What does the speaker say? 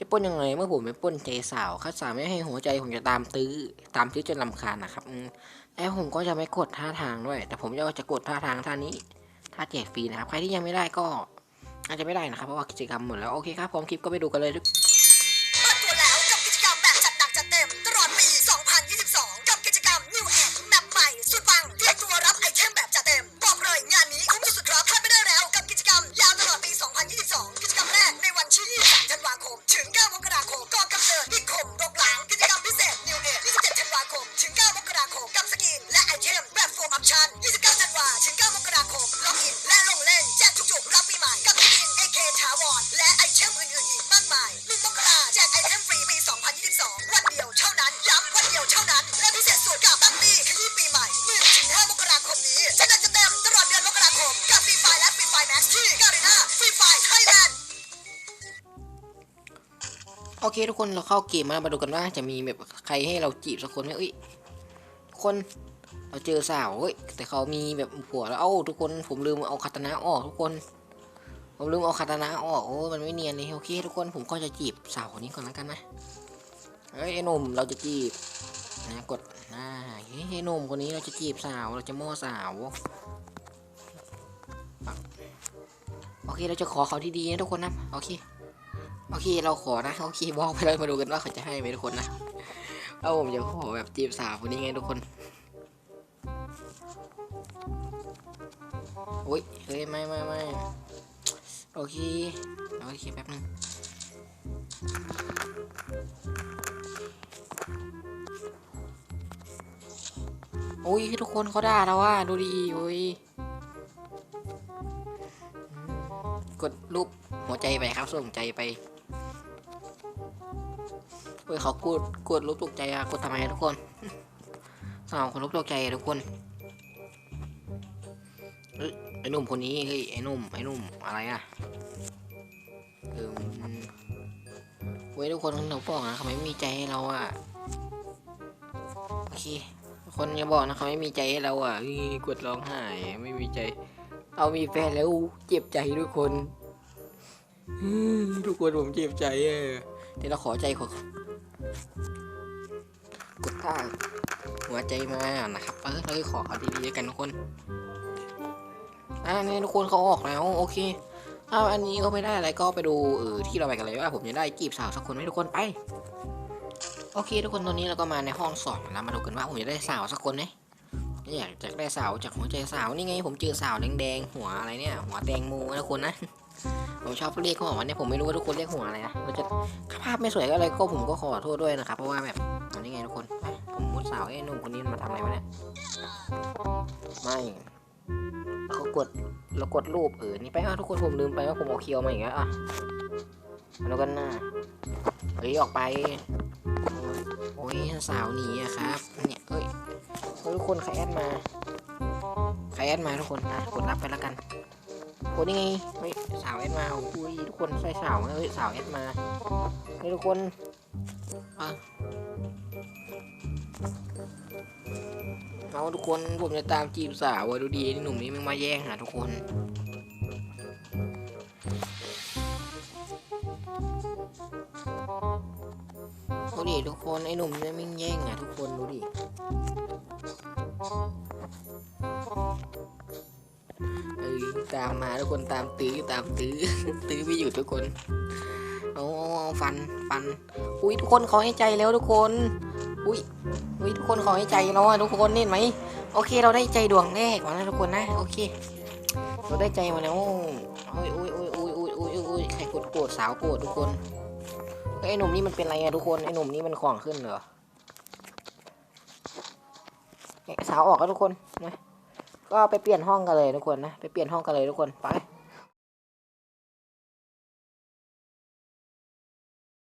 จะป้นยังไงเมื่อผมไปป้นใจสาวข้าสาวไม่ให้หัวใจผมจะตามตื้อ ตามตื้อจนลำคาญนะครับแล้วผมก็จะไม่กดท่าทางด้วย แต่ผมจะจะกดท่าทางท่านี้ท่าแจกฟรีนะครับ ใครที่ยังไม่ได้ก็ อาจจะไม่ได้นะครับ เพราะว่ากิจกรรมหมดแล้ว โอเคครับพร้อมคลิปก็ไปดูกันเลยทุก ถาวร และไอเทมอื่นๆอีกมากมาย1มกราแจกไอเทมฟรีปี 2022 วันเดียวเท่านั้น ย้ำวันเดียวเท่านั้น และพิเศษสุดกับตั้งปีขยี้ปีใหม่1ถึง5มกราคมนี้จะนัดจะเต็มตลอดเดือนมกราคมกับฟรีไฟและฟรีไฟแม็กซ์ที่การีนาฟรีไฟไทยแลนด์โอเคทุกคนเราเข้าเกมมามาดูกันว่าจะมีแบบใครให้เราจีบสักคนไหมเอ้ยคนเราเจอสาวเฮ้ยแต่เขามีแบบผัวแล้วเอ้าทุกคนผมลืมเอาคาตนะออกทุกคน ผมลืมเอาคาตานะออกโอ้มันไม่เนียนเลยโอเคทุกคนผมก็จะจีบสาวคนนี้ก่อนแล้วกันนะเฮ้ยไอ้หนุ่มเราจะจีบนะกดอ่าเฮ้ยไอ้หนุ่มคนนี้เราจะจีบสาวเราจะโม่สาวโอเคเราจะขอเขาที่ดีนะทุกคนนะโอเคโอเคเราขอนะโอเคบอกไปเลยมาดูกันว่าเขาจะให้ไหมทุกคนนะเอาผมจะขอแบบจีบสาวคนนี้ไงทุกคนโอ้ยเฮ้ยไม่ไม่ไม่ อเคโอเคแป๊บนึงโอ้ยทุกคนเขาด่าเราว่าดูดีโอ้ยกดรูปหัวใจไปครับส่งใจไปเฮ้ยเขากดกดรูปตกใจอะกดทำไมทุกคนสาวคนรูปตกใจทุกคนเฮ้ย ไอ้หนุ่มคนนี้เฮ้ยไอ้หนุ่มไอ้หนุ่มอะไรอะเออเว้ยทุกคนเราบอกนะเขาไม่มีใจให้เราอะโอเคคนอย่าบอกนะเขาไม่มีใจให้เราอะเฮ้ยกดร้องไห้ไม่มีใจ เอามีแฟนแล้วเจ็บใจทุกคนทุกคนผมเจ็บใจอะเดี๋ยวเราขอใจขอกดท่าหัวใจมานะครับเออเราขอเอาดีๆกันทุกคน อ่านี่ทุกคนเขาออกแล้วโอเคถ้าอันนี้ก็ไม่ได้อะไรก็ไปดูเออที่เราไปกันเลยว่าผมจะได้จีบสาวสักคนไหมทุกคนไป โอเค ทุกคนตอนนี้เราก็มาในห้องสอบแล้วมาดูกันว่าผมจะได้สาวสักคนไหมอยากจะได้สาวจากหัวใจสาวนี่ไง ผมเจอสาวแดงๆหัวอะไรเนี่ย หัวแตงโมนะทุกคนนะผมชอบเรียกเขาบอกว่าเนี่ยผมไม่รู้ว่าทุกคนเรียกหัวอะไรนะเราจะภาพไม่สวยก็อะไรก็ผมก็ขอโทษด้วยนะครับเพราะว่าแบบนนี้ไงทุกคนผมมุดสาวไอ้หนุ่มคนนี้มาทำอะไรวะเนี่ยไม่ เขากดเรากดรูปเออนี่ไปอะทุกคนผมลืมไปว่าผมเอาเคียวมาอีกแล้วอะมาดูกันหน้าเฮ้ยออกไปโอ้ยสาวหนีอะครับเนี่ยเฮ้ยทุกคนใครแอดมาใครแอดมาทุกคนอะกดรับไปแล้วกันโอ้นี่ไงเฮ้ยสาวแอดมาโอ้ยทุกคนใช่สาวเฮ้ยสาวแอดมาเฮ้ยทุกคนอะ เอาทุกคนผมจะตามจีบสาวดูดีนี่หนุ่มนี้มันมาแย่งหาทุกคนดูดิทุกคนไอ้หนุ่มนี่มันแย่งอะทุกคนดูดิเอ้ตามมาทุกคนตามตื้อตามตื้อตื้อไม่อยู่ทุกคน อ้ฟันฟัน อุ้ยทุกคนขาให้ใจแล้วทุกคน อุ้ยอุ้ยทุกคนขอให้ใจเราะทุกคนเห็นไหมโอเค เราได้ใจดวงแรกมาแล้วทุกคนนะโอเค เราได้ใจมาแล้วโอ้ยโอ้ยโอ้ยโอ้ยโอ้ยโอ้ยโอ้ยใครกดโกรธสาวโกรธทุกคนไอ้หนุ่มนี่มันเป็นอะไรอะทุกคนไอ้หนุ่มนี่มันของขึ้นเหรอเอ๊ะสาวออกแล้วทุกคนนะก็ไปเปลี่ยนห้องกันเลยทุกคนนะไปเปลี่ยนห้องกันเลยทุกคนไป